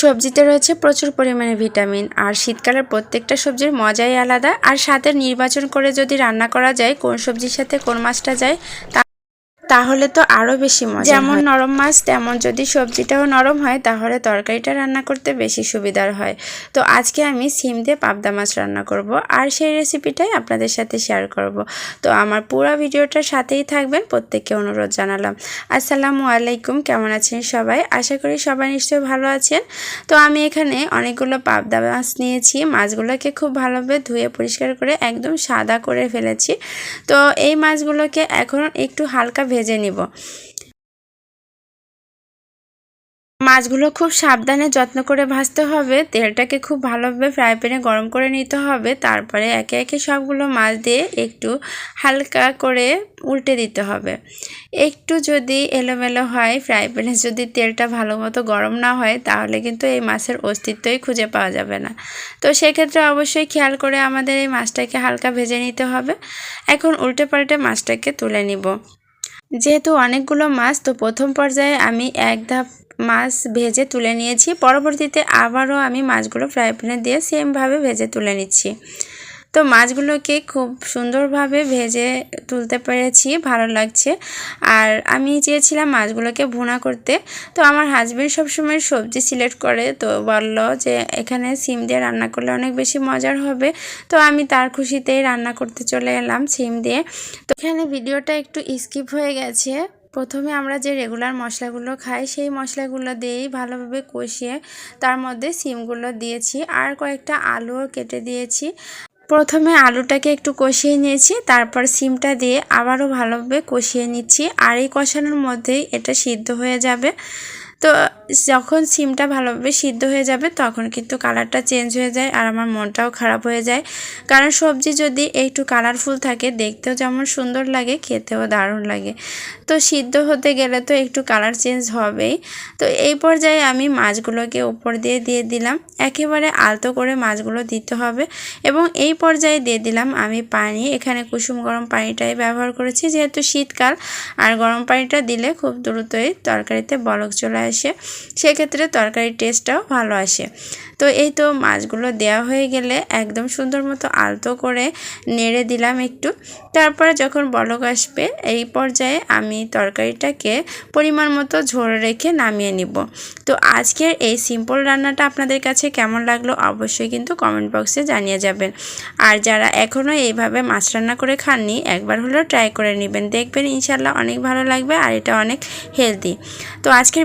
সবজিতে রয়েছে প্রচুর পরিমাণে ভিটামিন, আর শীতকালের প্রত্যেকটা সবজির মজাই আলাদা। আর সাথে নির্বাচন করে যদি রান্না করা যায়, কোন সবজির সাথে কোন মাছটা যায়, তা তাহলে তো আরও বেশি মজা যেমন নরম মাছ, তেমন যদি সবজিটাও নরম হয়, তাহলে তরকারিটা রান্না করতে বেশি সুবিধার হয়। তো আজকে আমি সিম দিয়ে পাবদা মাছ রান্না করব আর সেই রেসিপিটাই আপনাদের সাথে শেয়ার করব। তো আমার পুরো ভিডিওটার সাথেই থাকবেন, প্রত্যেককে অনুরোধ জানালাম। আসসালামু আলাইকুম, কেমন আছেন সবাই? আশা করি সবাই নিশ্চয়ই ভালো আছেন। তো আমি এখানে অনেকগুলো পাবদা মাছ নিয়েছি। মাছগুলোকে খুব ভালোভাবে ধুয়ে পরিষ্কার করে একদম সাদা করে ফেলেছি। তো এই মাছগুলোকে এখন একটু হালকা ভেজে নিব। মাছগুলো খুব সাবধানে যত্ন করে ভাজতে হবে। তেলটাকে খুব ভালোভাবে ফ্রাই প্যানে গরম করে নিতে হবে। তারপরে একে একে সবগুলো মাছ দিয়ে একটু হালকা করে উল্টে দিতে হবে। একটু যদি এলোমেলো হয় ফ্রাই প্যানে যদি তেলটা ভালো মতো গরম না হয়, তাহলে কিন্তু এই মাছের অস্তিত্বই খুঁজে পাওয়া যাবে না। তো সেক্ষেত্রে অবশ্যই খেয়াল করে আমাদের এই মাছটাকে হালকা ভেজে নিতে হবে। এখন উল্টে পাল্টে মাছটাকে তুলে নিব। যেহেতু অনেকগুলো মাছ, তো প্রথম পর্যায়ে আমি এক ধাপ মাছ ভেজে তুলে নিয়েছি। পরবর্তীতে আবারও আমি মাছগুলো ফ্রাই প্যানে দিয়ে সেমভাবে ভেজে তুলে নিচ্ছি। তো মাছগুলোকে খুব সুন্দরভাবে ভেজে তুলতে পেরেছি, ভালো লাগছে। আর আমি চেয়েছিলাম মাছগুলোকে ভুনা করতে, তো আমার হাজব্যান্ড সবসময় সবজি সিলেক্ট করে, তো বলল যে এখানে সিম দিয়ে রান্না করলে অনেক বেশি মজার হবে। তো আমি তার খুশিতেই রান্না করতে চলে এলাম সিম দিয়ে। তো এখানে ভিডিওটা একটু স্কিপ হয়ে গেছে। প্রথমে আমরা যে রেগুলার মশলাগুলো খাই, সেই মশলাগুলো দিয়েই ভালোভাবে কষিয়ে তার মধ্যে সিমগুলো দিয়েছি। আর কয়েকটা আলুও কেটে দিয়েছি। প্রথমে আলুটাকে একটু কষিয়ে নিয়েছি, তারপর সিমটা দিয়ে আবারও ভালোভাবে কষিয়ে নিচ্ছি। আর এই কষানোর মধ্যেই এটা সিদ্ধ হয়ে যাবে। তো যখন সিমটা ভালোভাবে সিদ্ধ হয়ে যাবে, তখন কিন্তু কালারটা চেঞ্জ হয়ে যায় আর আমার মনটাও খারাপ হয়ে যায়। কারণ সবজি যদি একটু কালারফুল থাকে, দেখতেও যেমন সুন্দর লাগে, খেতেও দারুণ লাগে। তো সিদ্ধ হতে গেলে তো একটু কালার চেঞ্জ হবেই। তো এই পর্যায়ে আমি মাছগুলোকে উপর দিয়ে দিয়ে দিলাম। একেবারে আলতো করে মাছগুলো দিতে হবে এবং এই পর্যায়ে দিয়ে দিলাম আমি পানি। এখানে কুসুম গরম পানিটাই ব্যবহার করেছি, যেহেতু শীতকাল। আর গরম পানিটা দিলে খুব দ্রুতই তরকারিতে বলক চলে আসে, সেক্ষেত্রে তরকারির টেস্টটাও ভালো আসে। তো এই তো মাছগুলো দেওয়া হয়ে গেলে একদম সুন্দর মতো আলতো করে নেড়ে দিলাম একটু। তারপরে যখন বলক আসবে, এই পর্যায়ে আমি তরকারিটাকে পরিমাণ মতো ঝোল রেখে নামিয়ে নিব। তো আজকের এই সিম্পল রান্নাটা আপনাদের কাছে কেমন লাগল অবশ্যই কিন্তু কমেন্ট বক্সে জানিয়ে যাবেন। আর যারা এখনও এইভাবে মাছ রান্না করে খাননি, একবার হলেও ট্রাই করে নেবেন। দেখবেন ইনশাল্লাহ অনেক ভালো লাগবে আর এটা অনেক হেলদি তো আজকের